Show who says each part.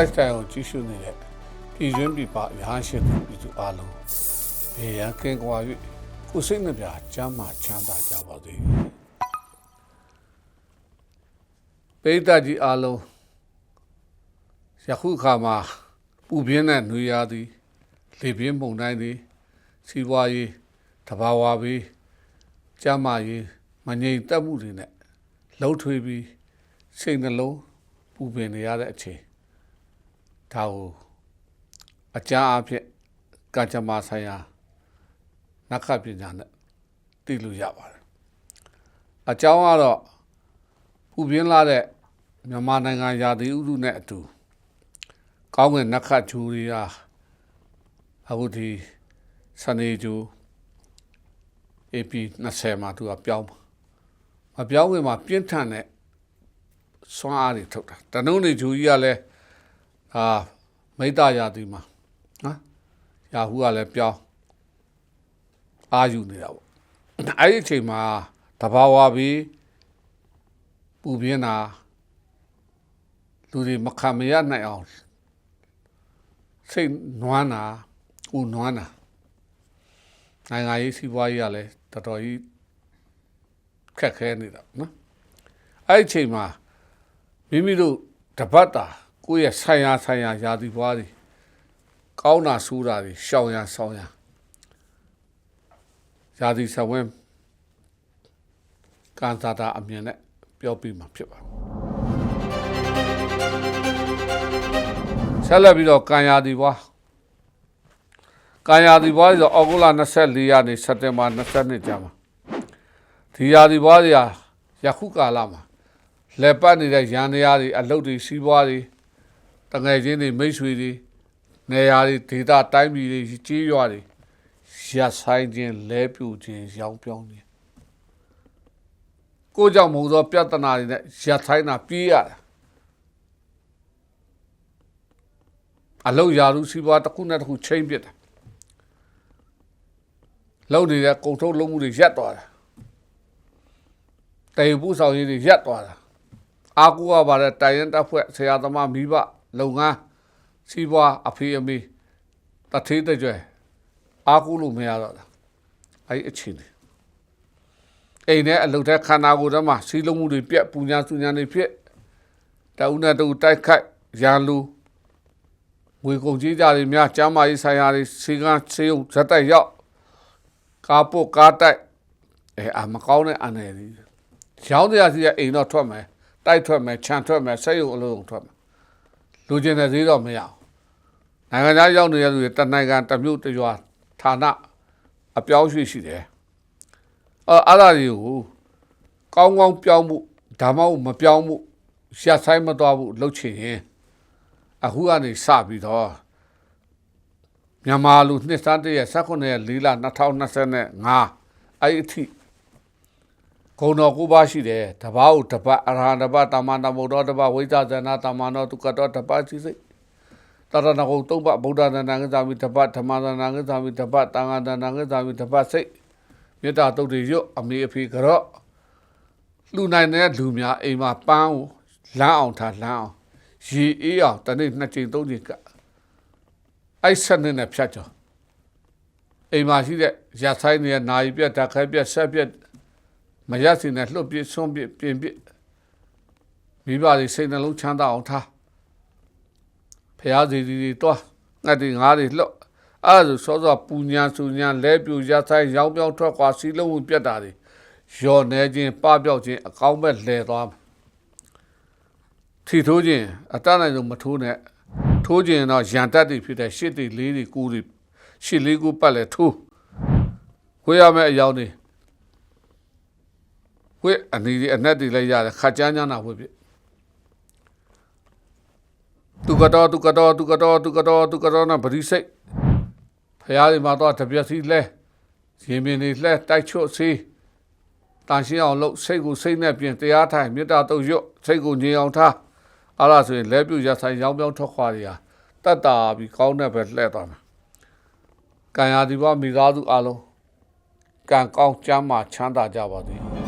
Speaker 1: lifestyle ကိုကြီးစုနေတဲ့ပြည်တွင်းပြည်ပရဟန်းရှင်သူပြည်သူအားလုံးဘေးရန်ကင်းကွာ၍ကိုယ်စိတ်နှပြချမ်းသာချမ်းသာကြပါစေပိဋကကြီးအားလုံးယခုအခါမှာပူပြင်းတဲ့နှွေရသည်လေပြင်းပုံတိုင်းသည်စီးပွားရေးတဘာဝပြီးကျမ်းမာရေးမငြိမ်သက်မှုတွေနဲ့လှုပ်ထွေးပြီးစိတ်နှလုံးပူပင်နေရတဲ့အချိန် ဒါကိုအကြမ်းအဖြစ်ကံကြမ္မာဆိုင်ရာနက္ခပညာနဲ့သိလို့ရပါတယ်အကြောင်းကတော့ပူပြင်းလာတဲ့မြန်မာနိုင်ငံရာသီဥတုနဲ့အတူကောင်းကင်နက္ခဂျူရီယာအခုဒီစနေဂျူ AP 20မှာသူကပြောင်းပါမပြောင်းဝင်မှာပြင်းထန်တဲ့စွမ်းအားတွေထုတ်တာတနုံးနေဂျူကြီးကလည်း အာမိတ္တရာသီမှာနော်ရာဟုကလည်းပြောင်းအာယူနေတာပေါ့အဲ့ဒီအချိန်မှာတဘာဝပြီးပူပြင်းတာလူတွေမခံမရနိုင်အောင်စိတ်နွမ်းတာဦးနွမ်းတာနိုင်ငံရေးစီးပွားရေးကလည်းတော်တော်ကြီးခက်ခဲနေတာနော်အဲ့ဒီအချိန်မှာမိမိတို့တပတ်တာ ကိုယ့်ရဲ့ဆိုင်ရာဆိုင်ရာယာတီပွားတွေကောင်းတာဆိုးတာတွေရှောင်ရဆောင်ရယာတီဆဝင်းကန်သာတာအမြင်နဲ့ပြောပြမှာဖြစ်ပါတယ်ဆက်လက်ပြီးတော့ကံယာတီပွားကံယာတီပွားဆိုအောက်ဂုလ24ရက်နေစက်တင်ဘာ22ကျမှာဒီယာတီပွားတွေဟာယခုကာလမှာလက်ပတ်နေတဲ့ရန်တရားတွေအလုတ်တွေစီးပွားတွေ တငယ်ချင်းတွေမိတ်ဆွေတွေနေရာတွေဒေသတိုင်းပြည်တွေကြီးရွာတွေရက်ဆိုင်ခြင်းလဲပြူခြင်းရောင်းပြောင်းခြင်းကိုကြောင့်မဟုတ်သောပြဿနာတွေနဲ့ရက်ဆိုင်တာပြေးရတာအလုတ်ရာလူစီးပွားတစ်ခုနဲ့တစ်ခုချိန်ပစ်တာလုံနေတဲ့ကုံထုတ်လုံးမှုတွေရက်သွားတာတေဘူးဆောင်ရည်တွေရက်သွားတာအာကူကပါတဲ့တိုင်ရင်တက်ဖွဲ့ဆရာသမားမိဘ လုပ်ငန်းစီးပွားအဖေအမေတထေးတကြွယ်အာကူလို့မရတော့တာအဲ့အချင်းတွေအိမ်နဲ့အလုပ်တဲ့ခန္ဓာကိုယ်ထဲမှာစီးလုံးမှုတွေပြက်ပူညာစုညာတွေဖြစ်တအုပ်နဲ့တူတိုက်ခိုက်ရန်လူငွေကုန်ကြီးကြတွေများကျမ်းမာရေးဆိုင်ရာတွေစီကန်းစေုံဇက်တိုက်ရောက်ကားပုတ်ကားတိုက်အဲအမကောင်းတဲ့အနေနဲ့ရောင်းတရားစီကအိမ်တော့ထွက်မယ်တိုက်ထွက်မယ်ခြံထွက်မယ်ဆက်ရုပ်အလုံးထွက်မယ် လူကျင်တဲ့ဈေးတော့မရအောင်နိုင်ငံသားရောက်နေတဲ့လူတွေတနိုင်ငံတမျိုးတရွာဌာနအပြောင်းရွှေ့ရှိတယ်အဲအဲ့ဒါတွေကိုကောင်းကောင်းပြောင်းမှုဒါမှမဟုတ်မပြောင်းမှုရှာဆိုင်မသွားဘူးလှုပ်ချင်ရင်အခုကနေစပြီးတော့မြန်မာလူနှစ်စားတည်းရဲ့19ရက်4လ2025အဲ့ဒီအထိ ဂုံတော်ကိုပါရှိတယ်တပားကိုတပတ်အရဟံတပတ်တမန်တမုဒ္ဒောတပတ်ဝိဇ္ဇဇနာတမန်တော်သူကတော့တပတ်ရှိစိတ်တရဏဂုံသုံးပတ်ဗုဒ္ဓသနာင္ကသာမိတပတ်ဓမ္မသနာင္ကသာမိတပတ်တန်ခါသနာင္ကသာမိတပတ်စိတ်မေတ္တာတုတ်တွေရွတ်အမေအဖေကြော့လူနိုင်တဲ့လူများအိမ်မှာပန်းကိုလမ်းအောင်ထားလမ်းအောင်ရေအေးအောင်တနေ့နှစ်ချိန်သုံးချိန်ကအဲ့ဆက်နေနဲ့ဖြတ်ကြောအိမ်မှာရှိတဲ့ရဆိုင်နေတဲ့နာယီပြက်ဓာတ်ခိုက်ပြက်ဆက်ပြက် မရစီနဲ့လှုပ်ပြဆွန့်ပြပြင်ပြမိဘတွေစိတ်နှလုံးချမ်းသာအောင်ထားဖះစီစီတွေတွားငှက်တွေငါးတွေလှုပ်အဲ့ဒါဆိုစောစောပူညာစူညာလဲပြူရဆိုင်ရောင်းပြောင်းထွက်ခွာစီလုံးဝင်ပြတ်တာတွေရော်နေခြင်းပပြောက်ခြင်းအကောင်းဘက်လဲသွားထီထိုးခြင်းအတတ်နိုင်ဆုံးမထိုးနဲ့ထိုးခြင်းတော့ရန်တက်တွေဖြစ်တဲ့ရှစ်တွေလေးတွေကိုတွေရှစ်လေးကိုပတ်လဲထိုးခွေးရမယ့်အယောင်တွေ ဝိအနီဒီအနက်တွေလည်းရတယ်ခါကြမ်းကြမ်းတာဝိပြသူကတော့သူကတော့သူကတော့သူကတော့သူကတော့နာပရိစိတ်ဖရားဒီမှာတော့တပြက်စီလဲရင်ပင်တွေလဲတိုက်ချွတ်စီတန်ရှင်းအောင်လုပ်စိတ်ကိုစိတ်နဲ့ပြင်တရားထိုင်မေတ္တာတုတ်ရွတ်စိတ်ကိုငြိမ်အောင်ထားအဲ့ဒါဆိုရင်လဲပြူရဆိုင်ရောင်းပြောင်းထွက်ခွာတွေဟာတတ်တာပြီးကောင်းတဲ့ပဲလှဲ့သွားမှာကံရာဒီဘမိသားစုအလုံးကံကောင်းချမ်းသာချမ်းသာကြပါသည်